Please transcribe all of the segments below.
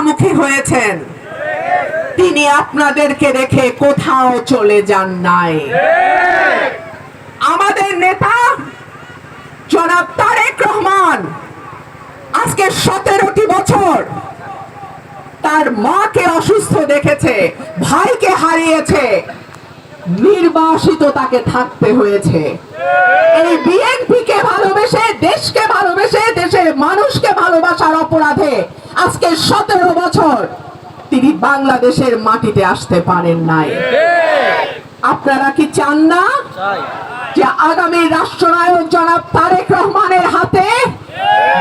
মুখোমুখি হয়েছেন। তিনি আপনাদেরকে রেখে কোথাও চলে যান নাই। আমাদের নেতা জনাব তারেক রহমান আজকে সতেরোটি বছর তার মাকে অসুস্থ দেখেছে, ভাইকে হারিয়েছে, নির্বাসিত তাকে থাকতে হয়েছে। এই বিএনপি কে ভালোবেসে, দেশকে ভালোবেসে, দেশের মানুষকে ভালোবাসার অপরাধে আজকে সতেরো বছর তিনি বাংলাদেশের মাটিতে আসতে পারেন নাই। আপনারা কি চান না যে আগামী রাষ্ট্রনায়ক জনাব তারেক রহমানের হাতে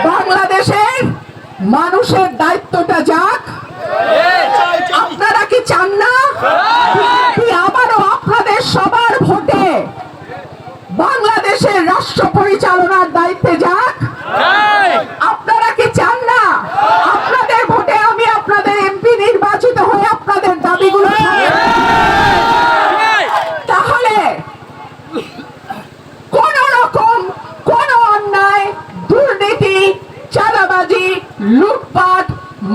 বাংলাদেশের মানুষের দায়িত্বটা যাক আপনারা কি চান না বিএনপি আবারও আপনাদের সবার ভোটে বাংলাদেশের রাষ্ট্র পরিচালনার দায়িত্বে যাক আপনারা কি চান না আপনাদের ভোটে আমি আপনাদের এমপি নির্বাচিত হয়ে আপনাদের দাবিগুলো তাহলে কোন রকম কোন অন্যায় দুর্নীতি চাঁদাবাজি লুটপাট,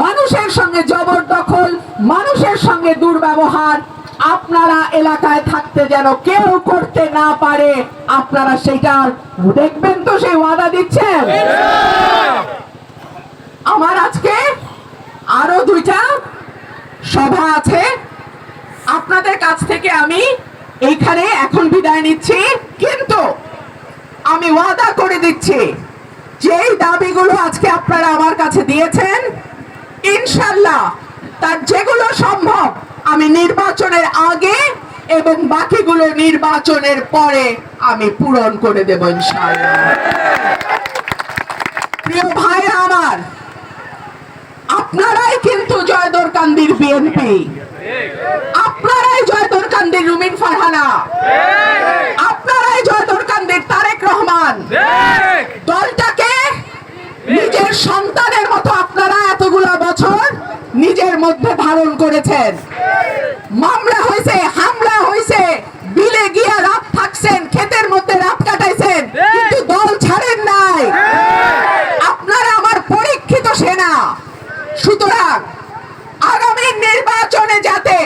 মানুষের সঙ্গে জবরদখল, মানুষের সঙ্গে দুর্ব্যবহার। আপনারা এলাকায় থাকতে যেন কেউ করতে না পারে, আপনারা সেটা দেখবেন তো সেই ওয়াদা দিচ্ছেন? আমার আজকে আরও দুইটা সভা আছে। আপনাদের কাছ থেকে আমি এইখানে এখন বিদায় নিচ্ছি, কিন্তু আমি ওয়াদা করে দিচ্ছি। যেই দাবিগুলো আজকে আপনারা আমার কাছে দিয়েছেন, ইনশাল্লাহ তার যেগুলো সম্ভব আমি নির্বাচনের আগে এবং বাকিগুলো নির্বাচনের পরে আমি পূরণ করে দেব ইনশাল্লাহ। আমার, আপনারাই কিন্তু জয়দর কান্দির বিএনপি আপনারাই জয়দর কান্দির রুমিন ফারহানা আপনারাই জয়দর কান্দির তারেক রহমান দলটাকে নিজের সন্তানের মতো আপনারা এতগুলো বছর নিজের মধ্যে ধারণ করেছেন। মামলা হয়েছে, হামলা হয়েছে, বিলে গিয়া রাত থাকছেন, ক্ষেতের মধ্যে রাত কাটাইছেন, কিন্তু দল ছাড়েন নাই। আপনারা আমার পরীক্ষিত সেনা। সুতরাং আগামী নির্বাচনে যাতে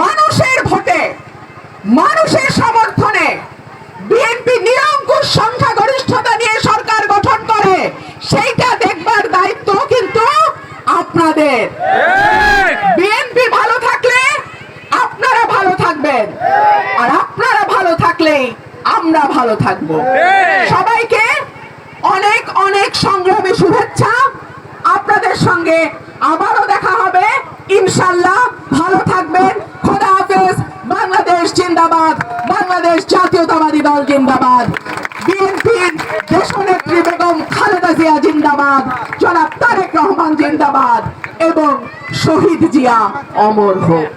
মানুষের ভোটে, মানুষের সমর্থনে বিএনপি নিরঙ্কুশ সংখ্যাগরিষ্ঠতা নিয়ে সরকার গঠন করে, সেইটা দেখবার দায়িত্ব কিন্তু আপনাদের বিএনপি ভালো থাকলে আপনারা ভালো থাকবেন। আর আপনারা ভালো থাকলে আমরা ভালো থাকব। সবাইকে অনেক অনেক সংগ্রামী শুভেচ্ছা। আপনাদের সঙ্গে আবারও দেখা হবে। ইনশাল্লাহ ভালো থাকবেন। খোদা হাফেজ। বাংলাদেশ জিন্দাবাদ। বাংলাদেশ জাতীয়তাবাদী দল জিন্দাবাদ। বিএনপির দেশনেত্রী বেগম খালেদা জিয়া জিন্দাবাদ। জনাব তারেক রহমান জিন্দাবাদ। এবং শহীদ জিয়া অমর হোক।